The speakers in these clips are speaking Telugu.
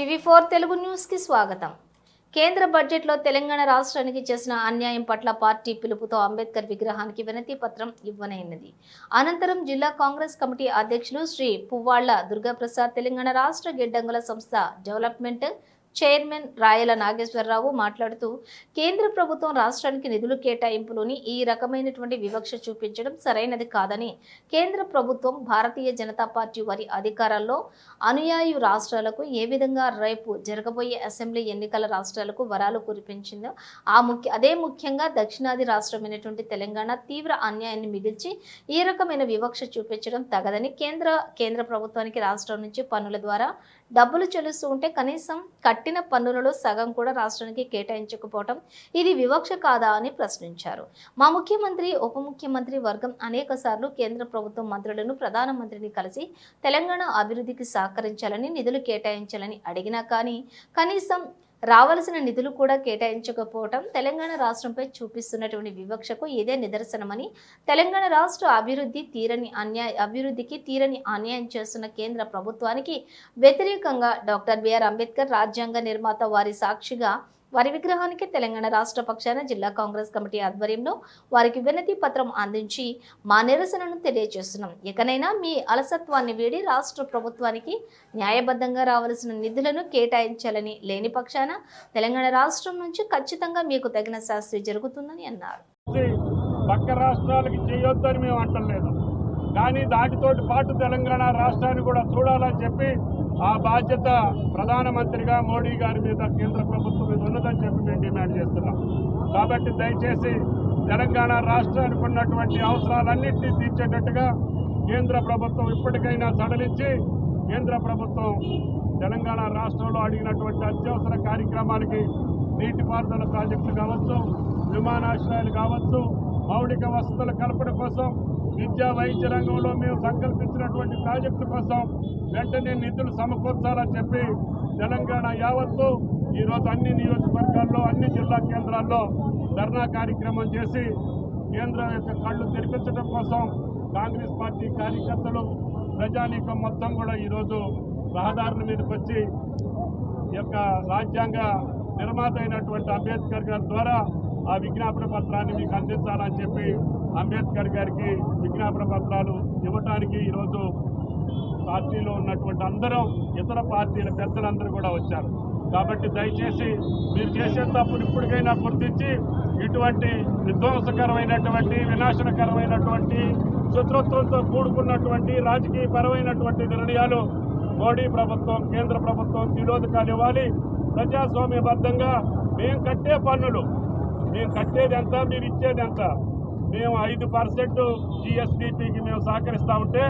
టీవీ ఫోర్ తెలుగు న్యూస్కి స్వాగతం. కేంద్ర బడ్జెట్లో తెలంగాణ రాష్ట్రానికి చేసిన అన్యాయం పట్ల పార్టీ పిలుపుతో అంబేద్కర్ విగ్రహానికి వినతి పత్రం ఇవ్వనైనది. అనంతరం జిల్లా కాంగ్రెస్ కమిటీ అధ్యక్షులు శ్రీ పువ్వాళ్ళ దుర్గాప్రసాద్ తెలంగాణ రాష్ట్ర గిడ్డంగుల సంస్థ డెవలప్మెంట్ చైర్మన్ రాయల నాగేశ్వరరావు మాట్లాడుతూ కేంద్ర ప్రభుత్వం రాష్ట్రానికి నిధులు కేటాయింపులోని ఈ రకమైనటువంటి వివక్ష చూపించడం సరైనది కాదని కేంద్ర ప్రభుత్వం భారతీయ జనతా పార్టీ వారి అధికారాల్లో అనుయాయు రాష్ట్రాలకు ఏ విధంగా రేపు జరగబోయే అసెంబ్లీ ఎన్నికల రాష్ట్రాలకు వరాలు కురిపించిందో ఆ ముఖ్య అదే ముఖ్యంగా దక్షిణాది రాష్ట్రమైనటువంటి తెలంగాణ తీవ్ర అన్యాయాన్ని మిగిల్చి ఈ రకమైన వివక్ష చూపించడం తగదని కేంద్ర కేంద్ర ప్రభుత్వానికి రాష్ట్రం నుంచి పన్నుల ద్వారా డబ్బులు చెల్లిస్తూ ఉంటే కనీసం కట్టిన పన్నులలో సగం కూడా రాష్ట్రానికి కేటాయించకపోవటం ఇది వివక్ష కాదా అని ప్రశ్నించారు. మా ముఖ్యమంత్రి ఉప ముఖ్యమంత్రి వర్గం అనేక సార్లు కేంద్ర ప్రభుత్వం మంత్రులను ప్రధానమంత్రిని కలిసి తెలంగాణ అభివృద్ధికి సహకరించాలని నిధులు కేటాయించాలని అడిగినా కానీ కనీసం రావలసిన నిధులు కూడా కేటాయించకపోవటం తెలంగాణ రాష్ట్రంపై చూపిస్తున్నటువంటి వివక్షకు ఇదే నిదర్శనమని తెలంగాణ రాష్ట్ర అభివృద్ధి తీరని అన్యాయ అభివృద్ధికి తీరని అన్యాయం చేస్తున్న కేంద్ర ప్రభుత్వానికి వ్యతిరేకంగా డాక్టర్ బిఆర్ అంబేద్కర్ రాజ్యాంగ నిర్మాత వారి సాక్షిగా వారి విగ్రహానికి తెలంగాణ రాష్ట్ర పక్షాన జిల్లా కాంగ్రెస్ కమిటీ ఆధ్వర్యంలో వారికి వినతి పత్రం అందించి మా నిరసనను తెలియజేస్తున్నాం. ఇకనైనా మీ అలసత్వాన్ని వీడి రాష్ట్ర ప్రభుత్వానికి న్యాయబద్ధంగా రావాల్సిన నిధులను కేటాయించాలని లేని పక్షాన తెలంగాణ రాష్ట్రం నుంచి ఖచ్చితంగా మీకు తగిన శాస్త్రి జరుగుతుందని అన్నారు. పక్క రాష్ట్రాలకి చేయొద్దని మేము అంటలేదు. కానీ దాటితోటి పాటు తెలంగాణ రాష్ట్రాన్ని కూడా చూడాలని చెప్పి ఆ బాధ్యత ప్రధానమంత్రిగా మోడీ గారి మీద కేంద్ర ప్రభుత్వం మీద ఉన్నదని చెప్పి మేము డిమాండ్ చేస్తున్నాం. కాబట్టి దయచేసి తెలంగాణ రాష్ట్రానికి ఉన్నటువంటి అవసరాలన్నింటినీ తీర్చేటట్టుగా కేంద్ర ప్రభుత్వం ఇప్పటికైనా సడలించి కేంద్ర ప్రభుత్వం తెలంగాణ రాష్ట్రంలో అడిగినటువంటి అత్యవసర కార్యక్రమాలకి నీటిపారుదల ప్రాజెక్టులు కావచ్చు విమానాశ్రయాలు కావచ్చు మౌలిక వసతుల కల్పన కోసం విద్యా వైద్య రంగంలో మేము సంకల్పించినటువంటి ప్రాజెక్టుల కోసం వెంటనే నిధులు సమకూర్చాలని చెప్పి తెలంగాణ యావత్తు ఈరోజు అన్ని నియోజకవర్గాల్లో అన్ని జిల్లా కేంద్రాల్లో ధర్నా కార్యక్రమం చేసి కేంద్రం యొక్క కళ్ళు తెరిపించడం కోసం కాంగ్రెస్ పార్టీ కార్యకర్తలు ప్రజానీకం మొత్తం కూడా ఈరోజు రహదారుల మీదకి వచ్చి ఈ యొక్క రాజ్యాంగ నిర్మాత అయినటువంటి అంబేద్కర్ గారి ద్వారా ఆ విజ్ఞాపన పత్రాన్ని మీకు అందించాలని చెప్పి అంబేద్కర్ గారికి విజ్ఞాపన పత్రాలు ఇవ్వటానికి ఈరోజు పార్టీలో ఉన్నటువంటి అందరం ఇతర పార్టీల పెద్దలందరూ కూడా వచ్చారు. కాబట్టి దయచేసి మీరు చేసే తప్పును ఇప్పటికైనా గుర్తించి ఇటువంటి విధ్వంసకరమైనటువంటి వినాశనకరమైనటువంటి శత్రుత్వంతో కూడుకున్నటువంటి రాజకీయపరమైనటువంటి నిర్ణయాలు మోడీ ప్రభుత్వం కేంద్ర ప్రభుత్వం నిరోధకాలు ఇవ్వాలి. ప్రజాస్వామ్యబద్ధంగా మేము కట్టే పన్నులు మేము కట్టేది ఎంత మీరు ఇచ్చేది ఎంత? మేము ఐదు పర్సెంట్ జిఎస్డిపికి మేము సహకరిస్తా ఉంటే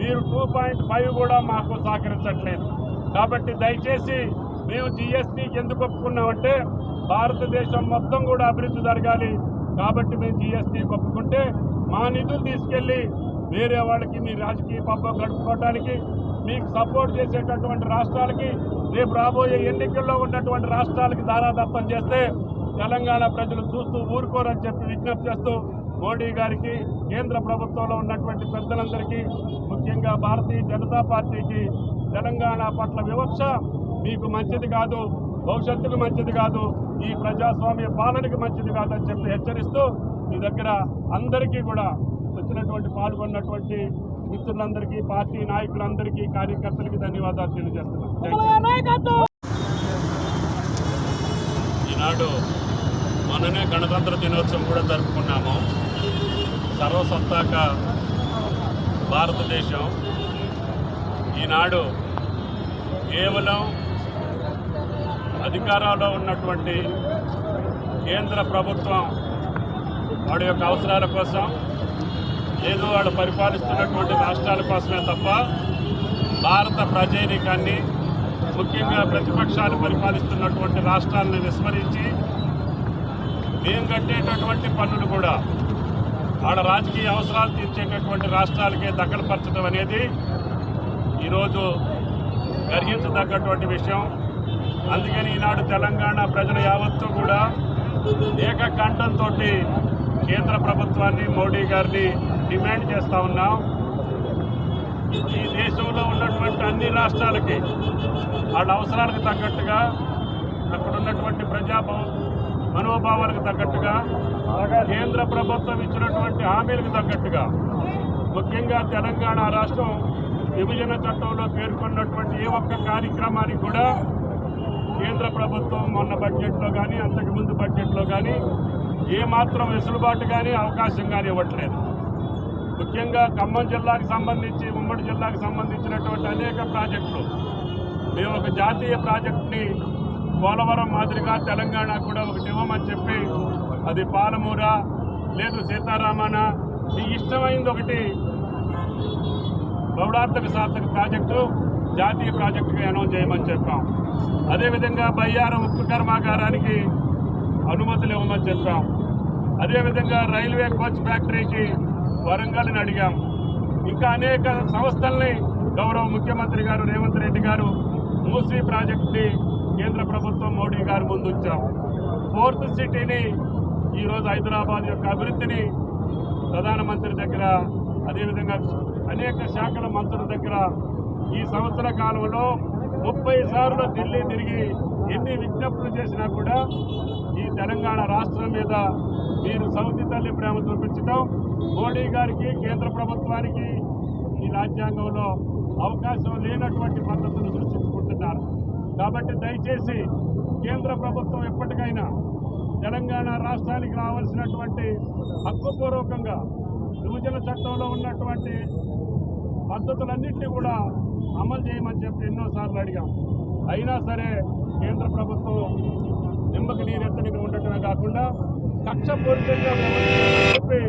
మీరు టూ పాయింట్ ఫైవ్ కూడా మాకు సహకరించట్లేదు. కాబట్టి దయచేసి మేము జిఎస్టీకి ఎందుకు ఒప్పుకున్నామంటే భారతదేశం మొత్తం కూడా అభివృద్ధి జరగాలి. కాబట్టి మేము జిఎస్టీకి ఒప్పుకుంటే మా నిధులు తీసుకెళ్ళి వేరే వాళ్ళకి మీ రాజకీయ పబ్బం గడుపుకోవడానికి మీకు సపోర్ట్ చేసేటటువంటి రాష్ట్రాలకి రేపు రాబోయే ఎన్నికల్లో ఉన్నటువంటి రాష్ట్రాలకి దారాదత్తం చేస్తే తెలంగాణ ప్రజలు చూస్తూ ఊరుకోరని చెప్పి విజ్ఞప్తి చేస్తూ మోడీ గారికి కేంద్ర ప్రభుత్వంలో ఉన్నటువంటి పెద్దలందరికీ ముఖ్యంగా భారతీయ జనతా పార్టీకి తెలంగాణ పట్ల వివక్ష మీకు మంచిది కాదు భవిష్యత్తుకు మంచిది కాదు ఈ ప్రజాస్వామ్య పాలనకి మంచిది కాదని చెప్పి హెచ్చరిస్తూ మీ దగ్గర అందరికీ కూడా వచ్చినటువంటి పాల్గొన్నటువంటి మిత్రులందరికీ పార్టీ నాయకులందరికీ కార్యకర్తలకి ధన్యవాదాలు తెలియజేస్తున్నాను. మొన్ననే గణతంత్ర దినోత్సవం కూడా జరుపుకున్నాము. సర్వసత్తాక భారతదేశం. ఈనాడు కేవలం అధికారంలో ఉన్నటువంటి కేంద్ర ప్రభుత్వం వాడి యొక్క అవసరాల కోసం లేదు వాడు పరిపాలిస్తున్నటువంటి రాష్ట్రాల కోసమే తప్ప భారత ప్రజానీకాన్ని ముఖ్యంగా ప్రతిపక్షాలు పరిపాలిస్తున్నటువంటి రాష్ట్రాలను విస్మరించి మేము కట్టేటటువంటి పన్నులు కూడా ఆడ రాజకీయ అవసరాలు తీర్చేటటువంటి రాష్ట్రాలకే దఖలుపరచడం అనేది ఈరోజు గర్హించదగ్గటువంటి విషయం. అందుకని ఈనాడు తెలంగాణ ప్రజలు యావత్తు కూడా ఏకకంఠంతో కేంద్ర ప్రభుత్వాన్ని మోడీ గారిని డిమాండ్ చేస్తూ ఉన్నాం. ఈ దేశంలో ఉన్నటువంటి అన్ని రాష్ట్రాలకి వాళ్ళ అవసరాలకు తగ్గట్టుగా అక్కడ ఉన్నటువంటి ప్రజాభవన్ మనోభావాలకు తగ్గట్టుగా కేంద్ర ప్రభుత్వం ఇచ్చినటువంటి హామీలకు తగ్గట్టుగా ముఖ్యంగా తెలంగాణ రాష్ట్రం విభజన చట్టంలో పేర్కొన్నటువంటి ఏ ఒక్క కార్యక్రమానికి కూడా కేంద్ర ప్రభుత్వం మొన్న బడ్జెట్లో కానీ అంతకుముందు బడ్జెట్లో కానీ ఏమాత్రం వెసులుబాటు కానీ అవకాశం కానీ ఇవ్వట్లేదు. ముఖ్యంగా ఖమ్మం జిల్లాకు సంబంధించి ఉమ్మడి జిల్లాకు సంబంధించినటువంటి అనేక ప్రాజెక్టులు. మేము ఒక జాతీయ ప్రాజెక్టుని పోలవరం మాదిరిగా తెలంగాణ కూడా ఒకటి ఇవ్వమని చెప్పి అది పాలమూర లేదు సీతారామన మీ ఇష్టమైంది ఒకటి. బౌడార్థక సార్థక ప్రాజెక్టు జాతీయ ప్రాజెక్టుగా అనౌన్స్ చేయమని చెప్పాం. అదేవిధంగా బయ్యారం ఉక్కు కర్మాగారానికి అనుమతులు ఇవ్వమని చెప్పాం. అదేవిధంగా రైల్వే కోచ్ ఫ్యాక్టరీకి వరంగల్ని అడిగాం. ఇంకా అనేక సంస్థల్ని గౌరవ ముఖ్యమంత్రి గారు రేవంత్ రెడ్డి గారు మూసీ ప్రాజెక్టుని కేంద్ర ప్రభుత్వం మోడీ గారు ముందుంచాం ఫోర్త్ సిటీని ఈరోజు హైదరాబాద్ యొక్క అభివృద్ధిని ప్రధానమంత్రి దగ్గర అదేవిధంగా అనేక శాఖల మంత్రుల దగ్గర ఈ సంవత్సర కాలంలో ముప్పై సార్లు ఢిల్లీ తిరిగి ఎన్ని విజ్ఞప్తులు చేసినా కూడా ఈ తెలంగాణ రాష్ట్రం మీద మీరు సౌతి తల్లి ప్రేమ చూపించడం మోడీ గారికి కేంద్ర ప్రభుత్వానికి ఈ రాజ్యాంగంలో అవకాశం లేనటువంటి పద్ధతులు సృష్టించుకుంటున్నారు. కాబట్టి దయచేసి కేంద్ర ప్రభుత్వం ఎప్పటికైనా తెలంగాణ రాష్ట్రానికి రావాల్సినటువంటి హక్కుపూర్వకంగా విభజన చట్టంలో ఉన్నటువంటి పద్ధతులన్నింటినీ కూడా అమలు చేయమని చెప్పి ఎన్నోసార్లు అడిగాం. అయినా సరే కేంద్ర ప్రభుత్వం నిమ్మకి నీరెత్తడిగా ఉండటమే కాకుండా కక్షపూరితంగా చెప్పి